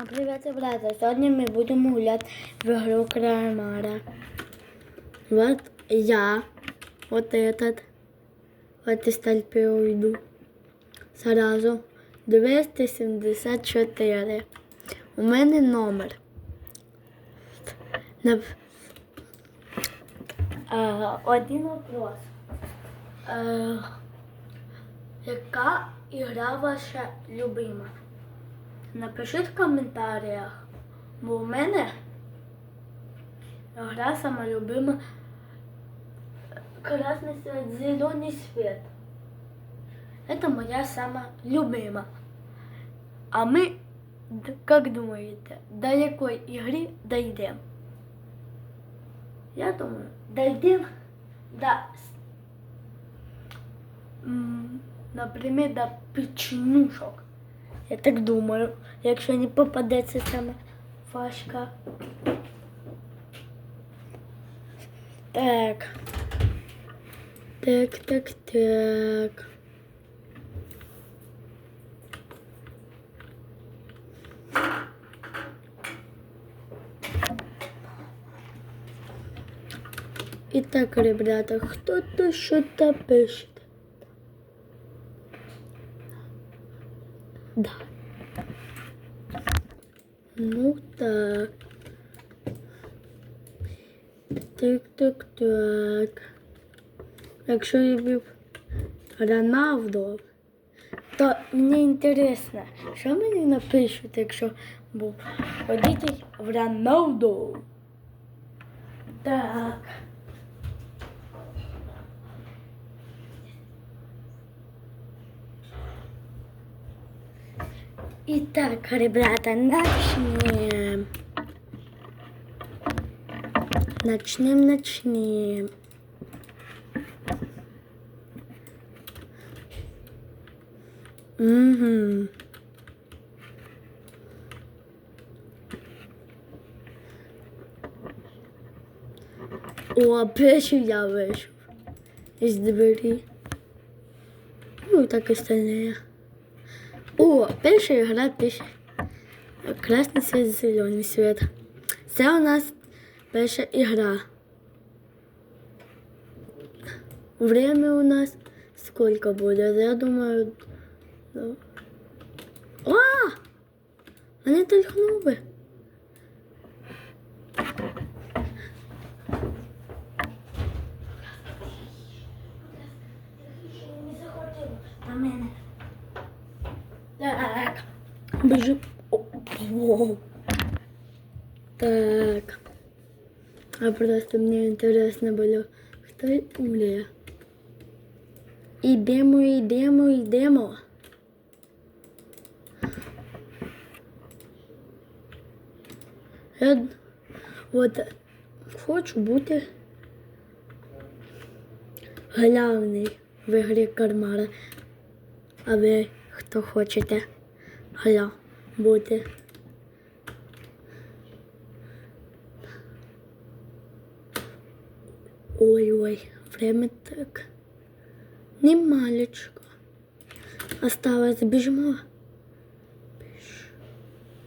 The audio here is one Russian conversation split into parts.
Всем привет, ребята! Сегодня мы будем гулять в игру Крамара. Вот я, вот этот, вот из толпы уйду. Сразу 274. У мене номер. Нап- А, один вопрос. Е, яка ігра ваша любима? Напишіть в коментарях, бо у мене гра сама любима Красный свет, зеленый свет. Это моя самая любима. А мы, как думаете, до якой игры дойдем? Я думаю, дойдем до, например, до печенюшок. Я так думаю, якщо не попадеться саме важка. Так. Так, так, так. Итак, ребята, кто-то что-то пишет. Да. Ну так. Так, так, так. Якщо я був Роналдо, то мені інтересно, що мені напишуть, якщо був водитель в Роналдо. Так. Итак, ребята, начнем. Начнем, начнем. Угу. О, перший я вийшов із двері. Ну, і так і остальне. О, перша гра пише. Красний світ, зелений світ. Це у нас перша ігра. Время у нас сколько буде? Я думаю. ну. О! Мене толкнув Бежим. Так. А просто мне интересно было, кто умлеє. Ідемо, ідемо, ідемо. Я от хочу бути главний в ігрі Кармара. А ви хто хочете гля бути? Ой-ой, время так. Немалечко. Осталось біжимо. Біж.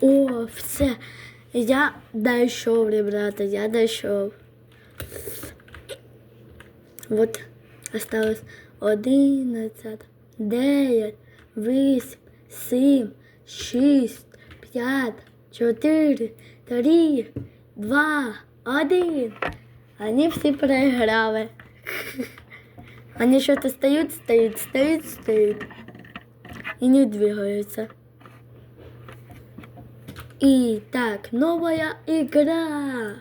О, все. Я дійшов, ребята, я дійшов. Вот осталось одинадцять, дев'ять, вісім, сім, шість, п'ять, чотири, три, два, один. Они все проиграли. Они что-то стоят, стоят, стоят, стоят. И не двигаются. И так, новая игра.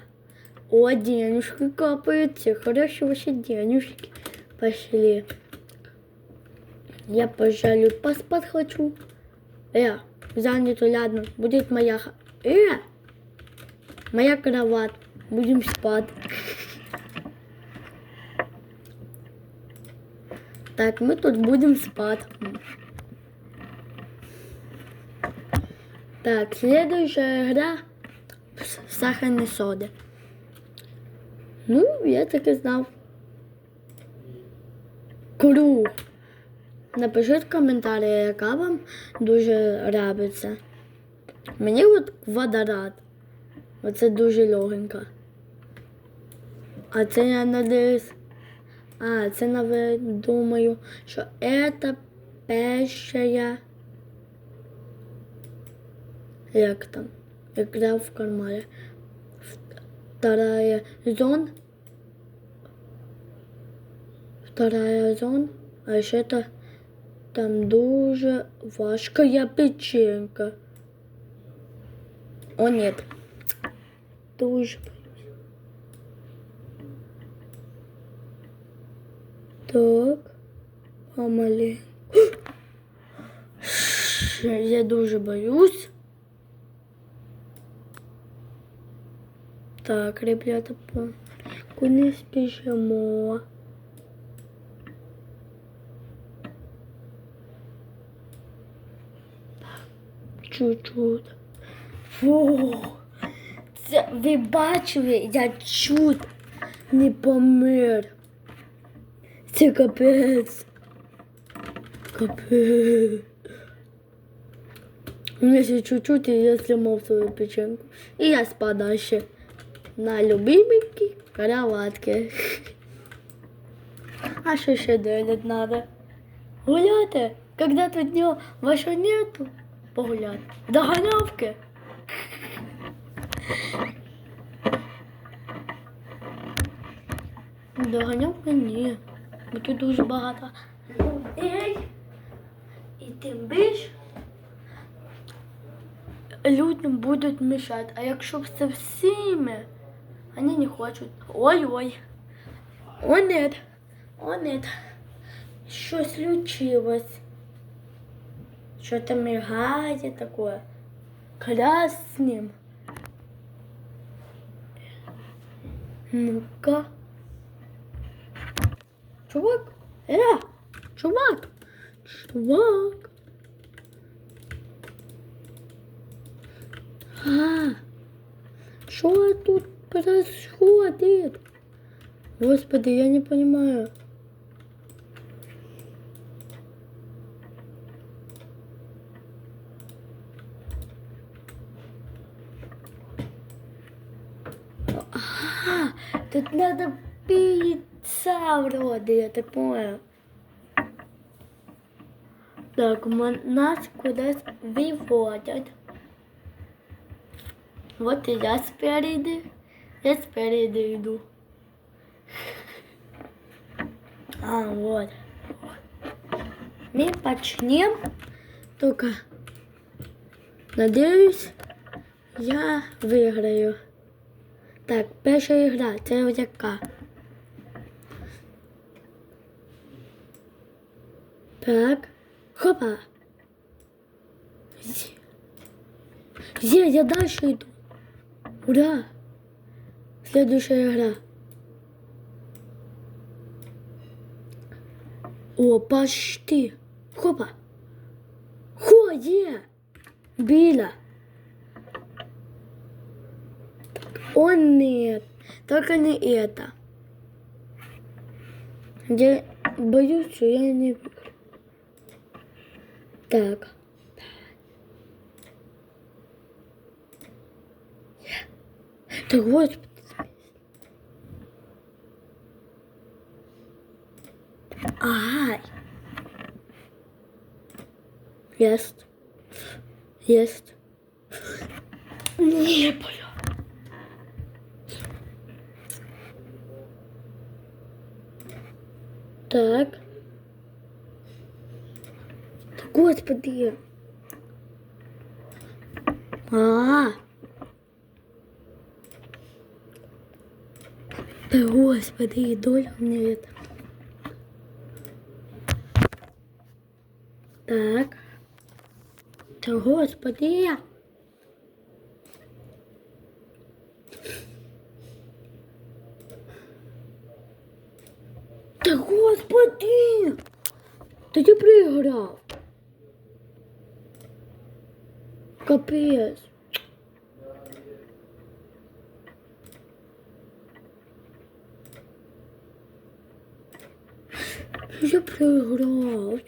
О, денежки капаются. Хорошо, ваши денежки пошли. Я, пожалуй, поспать хочу. Э, занято, ладно. Будет моя... Э, моя кровать. Будем спать. Так, мы тут будем спать. Так, следующая игра сахарной соды. Ну, я так і знав. Круг. Напишіть в коментарі, яка вам дуже нравиться. Мені от квадрат. Оце дуже легенько. А це я надіюсь. А, це навіть думаю, що це перша. Як там? Игра в кармане. Вторая зона. Вторая зона. А ще это там дуже важкая печенька. О, нет. Дуже. Так. Помаленьку. Я дуже боюсь. Так, ребята, по- куди спішимо? Чуть-чуть. Фу. Це ви бачили, я чуть не помер. Це капець. Капець. У еще чуть-чуть, и я сломал свою печенку. И я спадаю ще на любименькій кроватки. А що ще делать надо? Гуляти, когда тут днем вашого нету, погуляти. До галявки. До галявки ні. Бо тут дуже багато людей. І тим більше людям будуть мешати. А якщо б це всіми, вони не хочуть. Ой-ой. О, нет. О, нет. Що случилось? Что-то мигает такое. Красним. Ну-ка. Чувак. Э, чувак. Чувак. А, что тут происходит? Господи, я не понимаю. А, тут надо пицца вроде, я так понял. Так, нас кудись виводять. Вот и я спереди. Я спереди иду. А, вот. Мы почнем. Только, надеюсь, я виграю. Так, перша ігра, це яка. Так. Хопа. Є. Я дальше иду. Ура! Следующая игра. О, почти. Хопа. Хо, є. Біля. О, нет. Только не это. Я боюсь, что я не выиграю. Так. Да господи. Ай. Есть. Есть. Не, бля. Так. Господи. А. Да господи, доля мне это. Так. Да господи. Да господи! Да я проиграл. Капец. Я проиграл.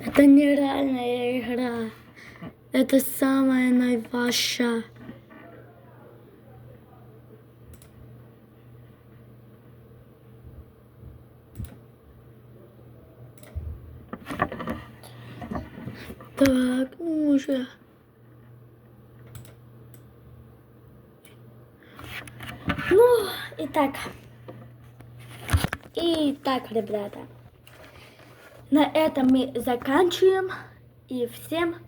Это нереальная игра. Это самая наиважча. Так, ну уже. Ну, и так. И так, ребята. На этом мы заканчиваем. И всем